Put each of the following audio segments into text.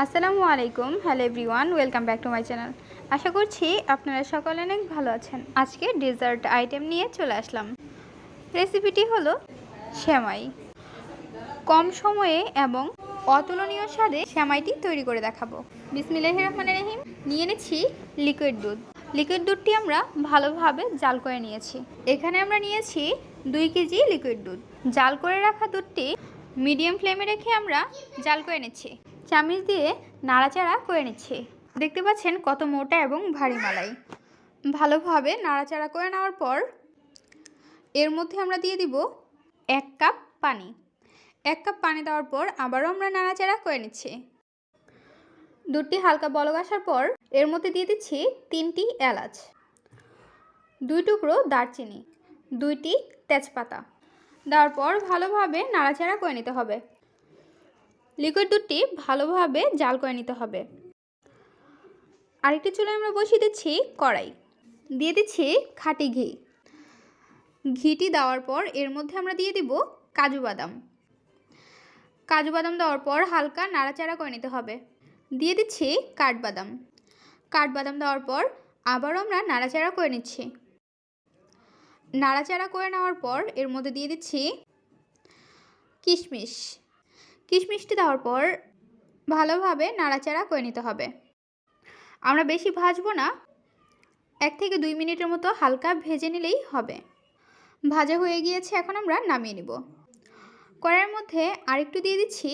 আসসালামু আলাইকুম, hello everyone, welcome back to my channel. আশা করছি আপনারা সকলে অনেক ভালো আছেন। আজকে ডেজার্ট আইটেম নিয়ে চলে আসলাম। রেসিপিটি হলো সেমাই। কম সময়ে এবং অতুলনীয় স্বাদে সেমাইটি তৈরি করে দেখাবো। বিসমিল্লাহ রহমান রহিম, নিয়ে নিচ্ছি লিকুইড দুধ। লিকুইড দুধটি আমরা ভালোভাবে জাল করে নিয়েছি। এখানে আমরা নিয়েছি দুই কেজি লিকুইড দুধ। জাল করে রাখা দুধটি মিডিয়াম ফ্লেমে রেখে আমরা জাল করে নিচ্ছি। চামিচ দিয়ে নাড়াচাড়া করে নিচ্ছি। দেখতে পাচ্ছেন কত মোটা এবং ভারী মালাই। ভালোভাবে নাড়াচাড়া করে নেওয়ার পর এর মধ্যে আমরা দিয়ে দিব এক কাপ পানি। এক কাপ পানি দেওয়ার পর আবারও আমরা নাড়াচাড়া করে নিচ্ছি। দুধটি হালকা বলক আসার পর এর মধ্যে দিয়ে দিচ্ছি তিনটি এলাচ, দুই টুকরো দারচিনি, দুইটি তেজপাতা। দেওয়ার পর ভালোভাবে নাড়াচাড়া করে নিতে হবে। লিকুইড দুধটি ভালোভাবে জাল করে নিতে হবে। আরেকটি চুলায় আমরা বসিয়ে দিচ্ছি কড়াই। দিয়ে দিচ্ছি খাঁটি ঘি। ঘিটি দেওয়ার পর এর মধ্যে আমরা দিয়ে দিব কাজু বাদাম। কাজু বাদাম দেওয়ার পর হালকা নাড়াচাড়া করে নিতে হবে। দিয়ে দিচ্ছি কাঠবাদাম কাঠবাদাম দেওয়ার পর আবারও আমরা নাড়াচাড়া করে নিচ্ছি। নাড়াচাড়া করে নেওয়ার পর এর মধ্যে দিয়ে দিচ্ছি কিশমিশ। কিশমিশটি দেওয়ার পর ভালোভাবে নাড়াচাড়া করে নিতে হবে। আমরা বেশি ভাজবো না। এক থেকে দুই মিনিটের মতো হালকা ভেজে নিলেই হবে। ভাজা হয়ে গিয়েছে, এখন আমরা নামিয়ে নিব। কড়াইয়ের মধ্যে আরেকটু দিয়ে দিচ্ছি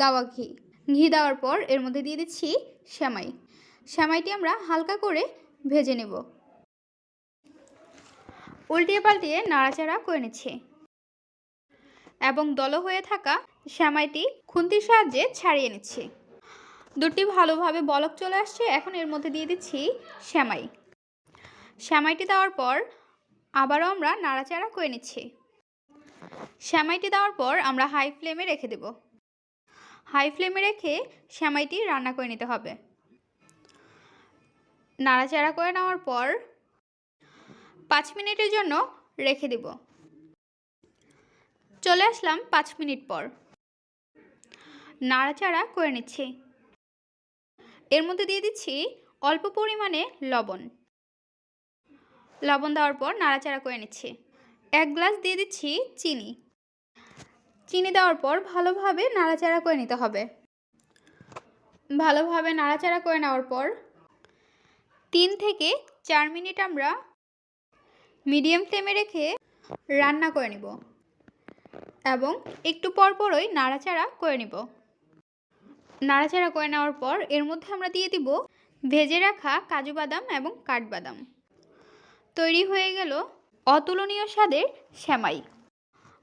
গাওয়া ঘি। ঘি দেওয়ার পর এর মধ্যে দিয়ে দিচ্ছি শ্যামাই শ্যামাইটি আমরা হালকা করে ভেজে নেব। উল্টিয়ে পাল্টিয়ে নাড়াচাড়া করে নিচ্ছি। এবং দল হয়ে থাকা শ্যামাইটি খুন্তির সাহায্যে ছাড়িয়ে নিচ্ছি। দুটি ভালোভাবে বলক চলে আসছে। এখন এর মধ্যে দিয়ে দিচ্ছি শ্যামাই। শ্যামাইটি দেওয়ার পর আবারও আমরা নাড়াচাড়া করে নিচ্ছি। শ্যামাইটি দেওয়ার পর আমরা হাই ফ্লেমে রেখে দেব। হাই ফ্লেমে রেখে শ্যামাইটি রান্না করে নিতে হবে। নাড়াচাড়া করে নেওয়ার পর পাঁচ মিনিটের জন্য রেখে দেব। চলে আসলাম পাঁচ মিনিট পর। নাড়াচাড়া করে নিচ্ছি। এর মধ্যে দিয়ে দিচ্ছি অল্প পরিমাণে লবণ। লবণ দেওয়ার পর নাড়াচাড়া করে নিচ্ছি। এক গ্লাস দিয়ে দিচ্ছি চিনি। চিনি দেওয়ার পর ভালোভাবে নাড়াচাড়া করে নিতে হবে। ভালোভাবে নাড়াচাড়া করে নেওয়ার পর তিন থেকে চার মিনিট আমরা মিডিয়াম ফ্লেমে রেখে রান্না করে নিব। এবং একটু পরপরই নাড়াচাড়া করে নিব। নাড়াচাড়া করে নেওয়ার পর এর মধ্যে আমরা দিয়ে দিব ভেজে রাখা কাজু বাদাম এবং কাঠবাদাম। তৈরি হয়ে গেল অতুলনীয় স্বাদের শ্যামাই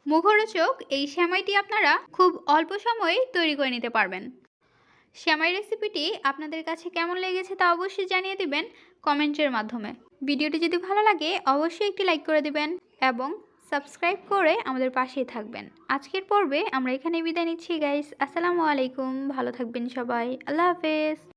মুখরোচক এই শ্যামাইটি আপনারা খুব অল্প সময়ে তৈরি করে নিতে পারবেন। শ্যামাই রেসিপিটি আপনাদের কাছে কেমন লেগেছে তা অবশ্যই জানিয়ে দিবেন কমেন্টের মাধ্যমে। ভিডিওটি যদি ভালো লাগে, অবশ্যই একটি লাইক করে দিবেন এবং সাবস্ক্রাইব করে আমাদের পাশেই থাকবেন। আজকের পর্বে আমরা এখানে বিদায় নিচ্ছি গাইস আসসালামু আলাইকুম। ভালো থাকবেন সবাই। আল্লাহ হাফেজ।